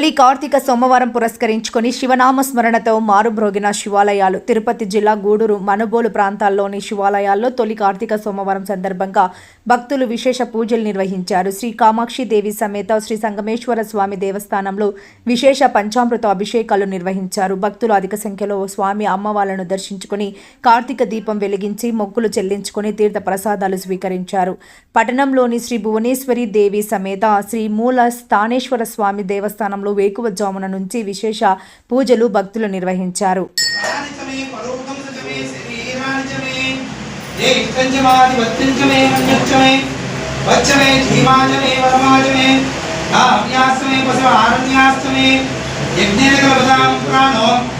తొలి కార్తీక సోమవారం పురస్కరించుకొని శివనామ స్మరణతో మారుబ్రోగిన శివాలయాలు. తిరుపతి జిల్లా గూడూరు మనుబోలు ప్రాంతాల్లోని శివాలయాల్లో తొలి కార్తీక సోమవారం సందర్భంగా భక్తులు విశేష పూజలు నిర్వహించారు. శ్రీ కామాక్షి దేవి సమేత శ్రీ సంగమేశ్వర స్వామి దేవస్థానంలో విశేష పంచామృత అభిషేకాలు నిర్వహించారు. భక్తులు అధిక సంఖ్యలో స్వామి అమ్మవార్లను దర్శించుకుని కార్తీక దీపం వెలిగించి మొక్కులు చెల్లించుకుని తీర్థ ప్రసాదాలు స్వీకరించారు. పట్టణంలోని శ్రీ భువనేశ్వరి దేవి సమేత శ్రీ మూల స్థానేశ్వర స్వామి దేవస్థానంలో వేకువజామున నుంచి విశేష పూజలు భక్తులు నిర్వహించారు. ప్రాణో.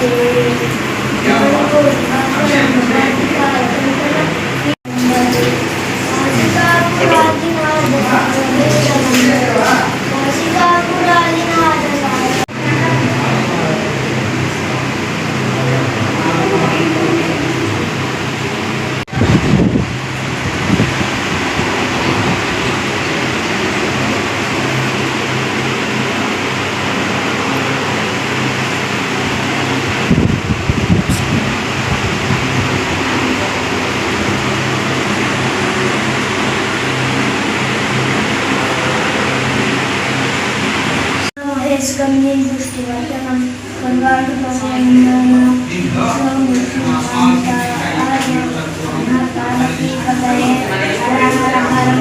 要不？కాంతే మహేశ్వరం దృష్టివర్ధనం కర్వాటు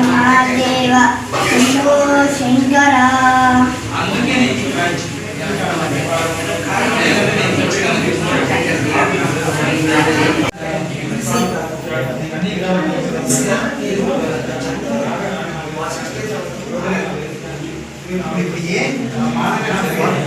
మహాదేవ శంకర అందుకే Amen.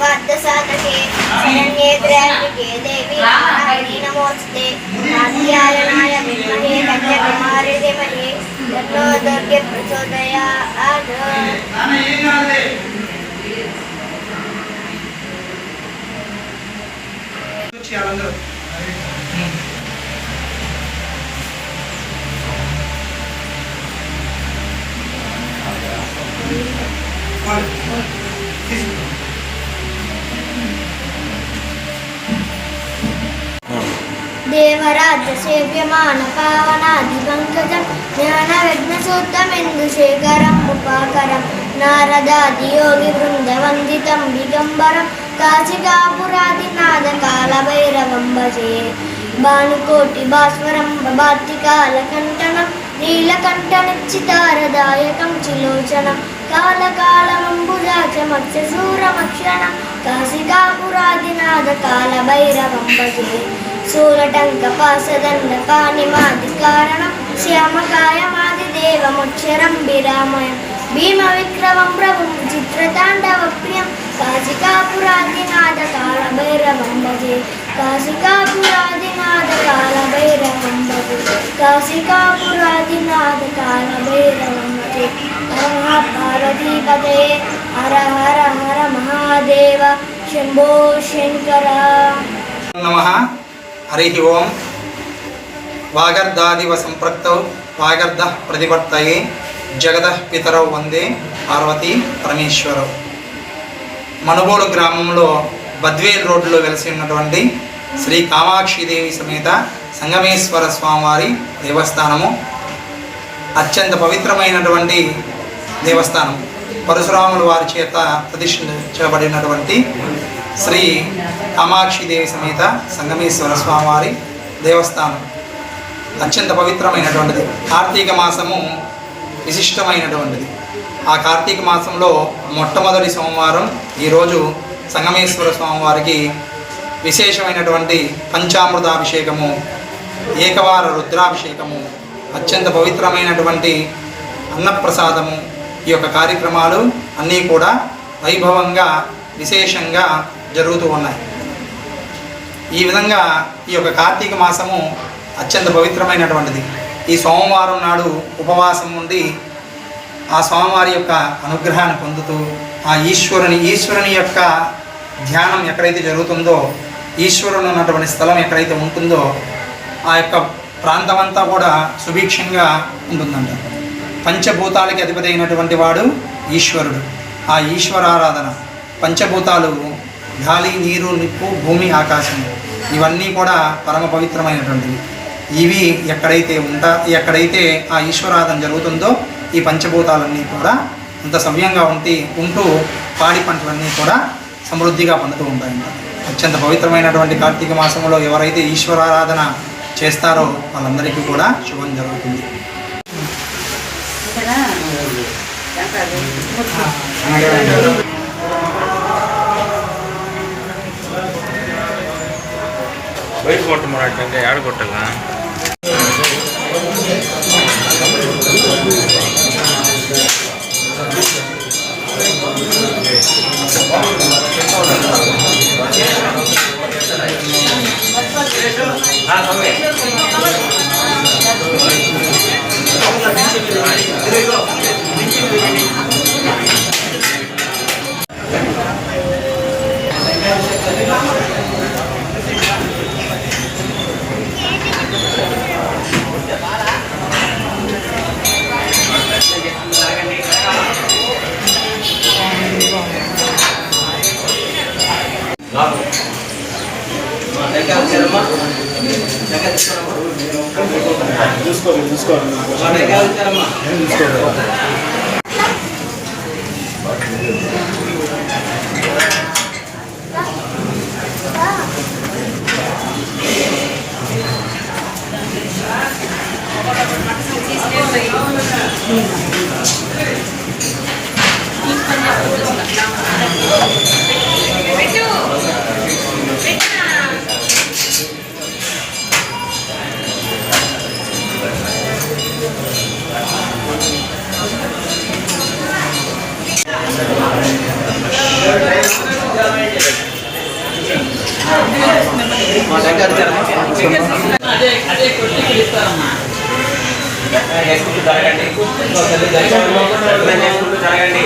వార్ధసాధకే శరణ్యే త్రయంబకే దేవి నారాయణీ నమోస్తుతే నాట్యాయనాయ విద్మహే కన్యాకుమారి ధీమహి తన్నో దుర్గే ప్రచోదయాత్ దేవరాజ్య పావనాది పంకజం జ్ఞాన విఘ్నసూత్తమిందుశేఖరం ఉపాకరం నారదాది యోగి బృంద వందితం దిగంబరం కాశికాపురాదినాథ కాలభైరవం భజే భానుకోటి భాస్వరం భబాత్తికాలకంఠనం నీలకంఠనిచ్చితారదాయకం చిలోచనం కాలకాలమంబుజాచమత్స్యశూరమక్షణం కాశికాపురాదినాథ కాలభైరవం భజే శూలటంకపాసదండ పాణిమాది కారణం శ్యామకాయ మాది దేవముక్షరం విరామయం భీమ విక్రమం ప్రభుం చిత్రతాండవ ప్రియం కాశికాపురాదినాథ కాలభైరవం భజే కాశికాపురాదినాథ కాలభైరవం భజే కాశికాపురాదినాథ కాలభైరవం భజే హర హర హర హర హర మహాదేవ. శంభో శంకర. నమః. హరి ఓం వాగర్ధాదివ సంపృక్తౌ వాగర్ధ ప్రతిపర్తయే జగద పితరౌ వందే పార్వతీ పరమేశ్వరవు మనుగోలు గ్రామంలో బద్వేల్ రోడ్డులో వెలిసి ఉన్నటువంటి శ్రీ కామాక్షిదేవి సమేత సంగమేశ్వర స్వామివారి దేవస్థానము. అత్యంత పవిత్రమైనటువంటి దేవస్థానం. పరశురాముల వారి చేత ప్రతిష్ఠించబడినటువంటి శ్రీ కామాక్షిదేవి సమేత సంగమేశ్వర స్వామివారి దేవస్థానం. అత్యంత పవిత్రమైనటువంటిది. కార్తీక మాసము విశిష్టమైనటువంటిది. ఆ కార్తీక మాసంలో మొట్టమొదటి సోమవారం ఈరోజు సంగమేశ్వర స్వామివారికి విశేషమైనటువంటి పంచామృతాభిషేకము ఏకవార రుద్రాభిషేకము అత్యంత పవిత్రమైనటువంటి అన్నప్రసాదము ఈ యొక్క కార్యక్రమాలు అన్నీ కూడా వైభవంగా విశేషంగా జరుగుతూ ఉన్నాయి. ఈ విధంగా ఈ యొక్క కార్తీక మాసము అత్యంత పవిత్రమైనటువంటిది. ఈ సోమవారం నాడు ఉపవాసం ఉండి ఆ స్వామివారి యొక్క అనుగ్రహాన్ని పొందుతూ ఆ ఈశ్వరుని ఈశ్వరుని యొక్క ధ్యానం ఎక్కడైతే జరుగుతుందో ఈశ్వరుని ఉన్నటువంటి స్థలం ఎక్కడైతే ఉంటుందో ఆ యొక్క ప్రాంతమంతా కూడా సుభిక్షంగా ఉంటుందంట. పంచభూతాలకి అధిపతి అయినటువంటి వాడు ఈశ్వరుడు. ఆ ఈశ్వరారాధన. పంచభూతాలు గాలి నీరు నిప్పు భూమి ఆకాశం ఇవన్నీ కూడా పరమ పవిత్రమైనటువంటివి. ఇవి ఎక్కడైతే ఉంటా ఎక్కడైతే ఆ ఈశ్వరాధన జరుగుతుందో ఈ పంచభూతాలన్నీ కూడా అంత సవ్యంగా ఉంటి ఉంటూ పాడి పంటలన్నీ కూడా సమృద్ధిగా పండుతూ ఉంటాయి. అత్యంత పవిత్రమైనటువంటి కార్తీక మాసంలో ఎవరైతే ఈశ్వరారాధన చేస్తారో వాళ్ళందరికీ కూడా శుభం జరుగుతుంది. ವೈಟ್ ವಾಟರ್ ಮಾರಾಟ ಯಾರು ಕೊಟ್ಟಲ್ಲ చూసుకోవాలి చూసుకోవాలి చేసుకుంటూ జరగండి. జరగండి.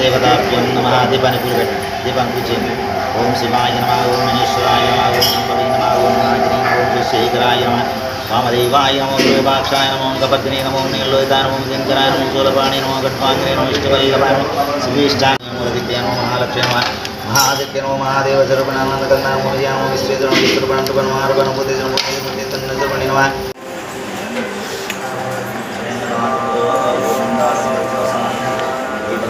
దేవతాభ్యం నమ దీపాన్ని పూజ పెట్టండి దీపాన్ని పూజ ఓం శివాయ నమ ఓం మహేశ్వరాయ నమ ఓం నంబవే నమ ఓం నాగిని ఓం శేఖరాయ నమ వామదేవాయ నమో రూపాక్షాయ నమో కపర్దిని నమో నీలోహితాయ నమో దింకరాయ నమో శూలపాణి నమో గట్వాంగిని నమో ఇష్టవైరవాయ నమో శివీష్టాయ నమో దివ్య నమో మహాలక్ష్మి నమ మహాదిత్య నమో మహాదేవ స్వరూపణానందకన్నా నమో విజయ నమో నమో విష్ణుపణంతుపణ బుద్ధి నమో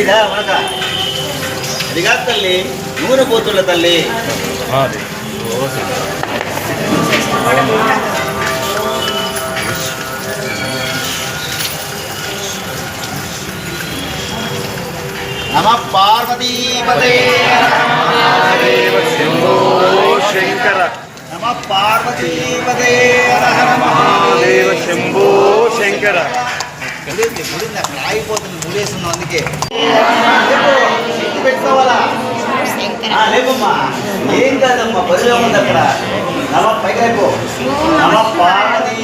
ఇదా మనక. అది కాదు తల్లి నూనె పోతుల తల్లి. నమ పార్వతీపదే శంకర నమ మహాదేవ శంభో శంకర. ముడింది ముడింది అక్కడ ఆగిపోతుంది ముడేస్తున్నాం అందుకే శక్తి పెట్టుకోవాలా ఆ, ఏం కాదమ్మా? బదిలో ఉంది అక్కడ. నమ పైకి లేపు. నమ పార్వతీ